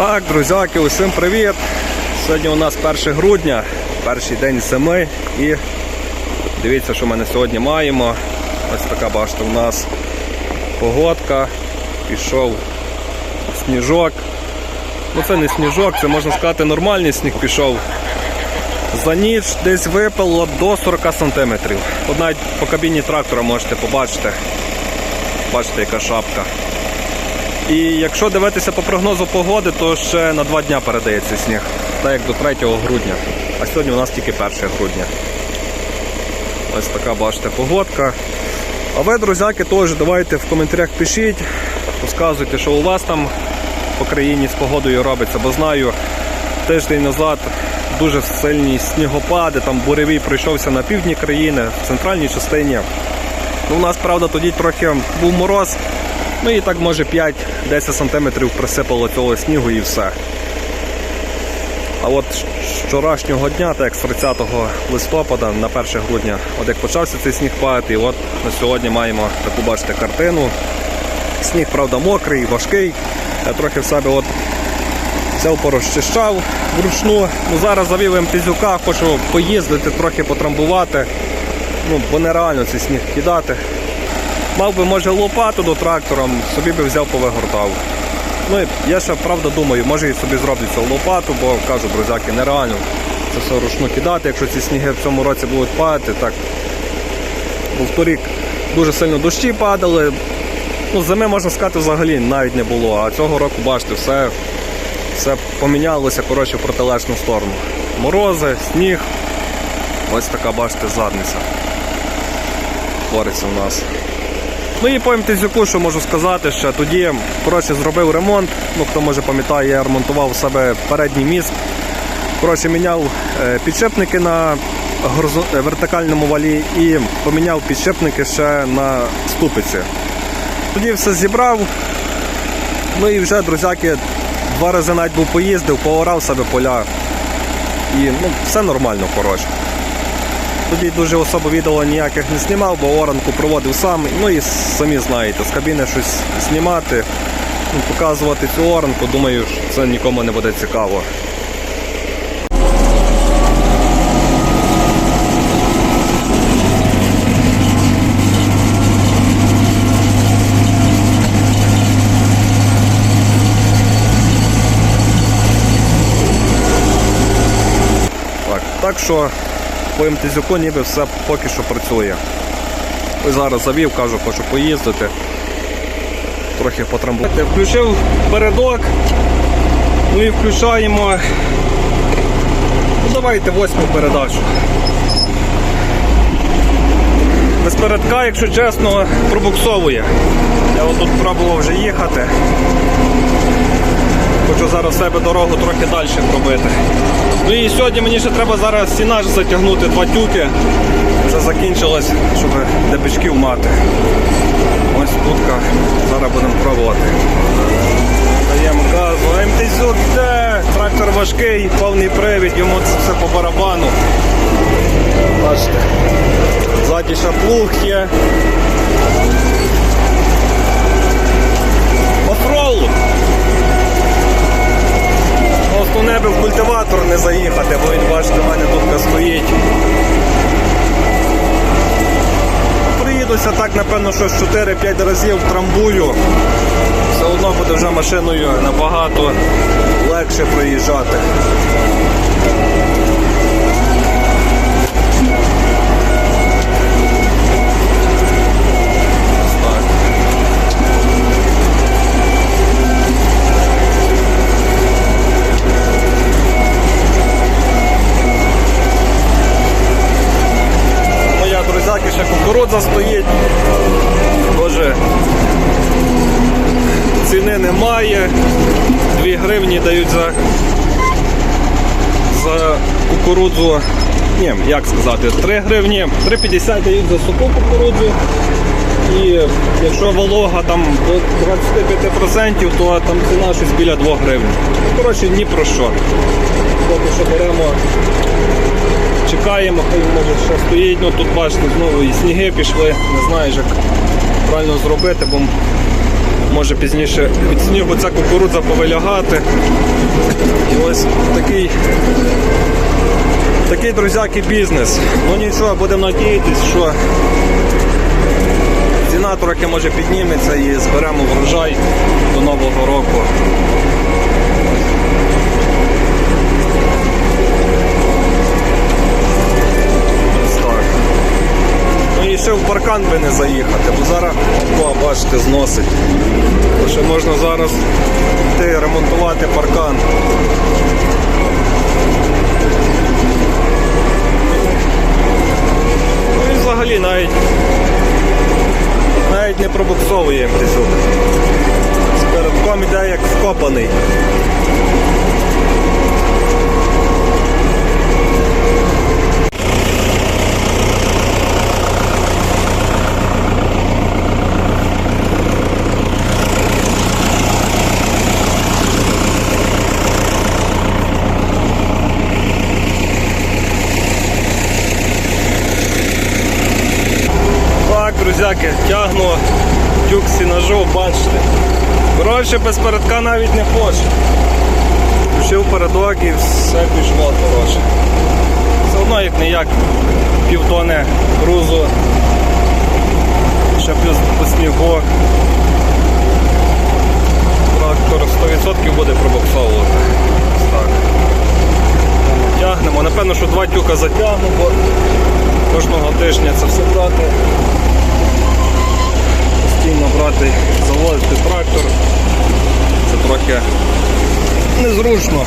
Так, друзяки, усім привіт! Сьогодні у нас 1 грудня, перший день зими і дивіться, що ми на сьогодні маємо. Ось така бачите, у нас погодка, пішов сніжок. Ну це не сніжок, це можна сказати нормальний сніг пішов. За ніч десь випало до 40 см. От навіть по кабіні трактора можете побачити. Бачите, яка шапка. І якщо дивитися по прогнозу погоди, то ще на два дня передається сніг, так як до 3 грудня. А сьогодні у нас тільки 1 грудня. Ось така бачите погодка. А ви, друзяки, теж давайте в коментарях пишіть, розказуйте, що у вас там по країні з погодою робиться, бо знаю, тиждень назад дуже сильні снігопади, там буревій пройшовся на півдні країни, в центральній частині. Ну, у нас, правда, тоді трохи був мороз. Ну і так може 5-10 см присипало цього снігу і все. А от вчорашнього дня, так як з 30 листопада на 1 грудня, от як почався цей сніг падати, і от на сьогодні маємо таку бачите картину. Сніг, правда, мокрий, важкий. Я трохи в себе от взяв порозчищав вручну. Ну, зараз завів МТЗюка, хочу поїздити, трохи потрамбувати. Ну, бо нереально цей сніг кидати. Мав би, може, лопату до трактором, собі би взяв повигортав. Ну, я ще правда думаю, може і собі зроблю цю лопату, бо кажу, друзяки, нереально це все вручну кидати, якщо ці сніги в цьому році будуть падати, так. Бо вторік дуже сильно дощі падали. Ну, зими, можна сказати, взагалі навіть не було. А цього року, бачите, все, все помінялося коротше, в протилежну сторону. Морози, сніг. Ось така, бачите, задниця. Твориться в нас. Ну і по МТЗюку, що можу сказати, що тоді коротше, зробив ремонт. Ну, хто може пам'ятає, я ремонтував у себе передній міст. Коротше, міняв е, підшипники на е, вертикальному валі і поміняв підшипники ще на ступиці. Тоді все зібрав. Ну і вже, друзяки, два рази навіть був поїздив, поорав себе поля. І ну, все нормально, коротше. Тоді дуже особо відео ніяких не знімав, бо оранку проводив сам. Ну і самі знаєте, з кабіни щось знімати, ну, показувати цю оранку, думаю, що це нікому не буде цікаво. Так, що по МТЗюку ніби все поки що працює. Зараз завів, кажу, хочу поїздити. Трохи потрамбувати. Включив передок. Ну і включаємо. Ну, давайте восьму передачу. Без передка, якщо чесно, пробуксовує. Я отут пробував вже їхати. Хочу зараз себе дорогу трохи далі пробити. Ну і сьогодні мені ще треба зараз сінаж затягнути два тюки. Це закінчилось, щоб депечків мати. Ось тутка. Зараз будемо пробувати. Даємо газу. МТЗюк де? Трактор важкий, повний привід, йому це все по барабану. Бачите. Ззаді ще плуг є. Офроуд. Основне би в культиватор не заїхати, бо він бачите, в мене тут стоїть. Приїдуся так, напевно, що 4-5 разів трамбую. Все одно буде вже машиною набагато легше проїжджати. Кукурудза стоїть. 2 дають за, за кукурудзу. Ні, як сказати, 3 гривні, 3,50 дають за суху кукурудзу. І якщо волога там до 25%, то там ціна щось біля 2 гривень. Коротше, ні про що. Поки що беремо Чекаємо, хай може ще стоїть. Ну тут бачите, знову і сніги пішли. Не знаю, як правильно зробити, бо може пізніше від снігу ця кукурудза повилягати. І ось такий, такий друзяки бізнес. Ну нічого, будемо надіятися, що ціна трохи може підніметься і зберемо врожай до Нового року. Ще в паркан би не заїхати, бо зараз, о, бачите, зносить. Ще можна зараз йти ремонтувати паркан. Ну і взагалі навіть навіть не пробуксовує МТЗ. Передком іде як вкопаний. Так, друзяки, тягну тюк сінажов, бачите. Коротше, без передка навіть не хоче. Включив передок і все пішло, коротше. Все одно як не як півтони грузу. Ще плюс снігу. Трактор 100% буде пробуксовувати. Ось Так. Тягнемо. Напевно, що два тюка затягну, бо кожного тижня це все брати. Постійно брати, заводити трактор. Це трохи незручно.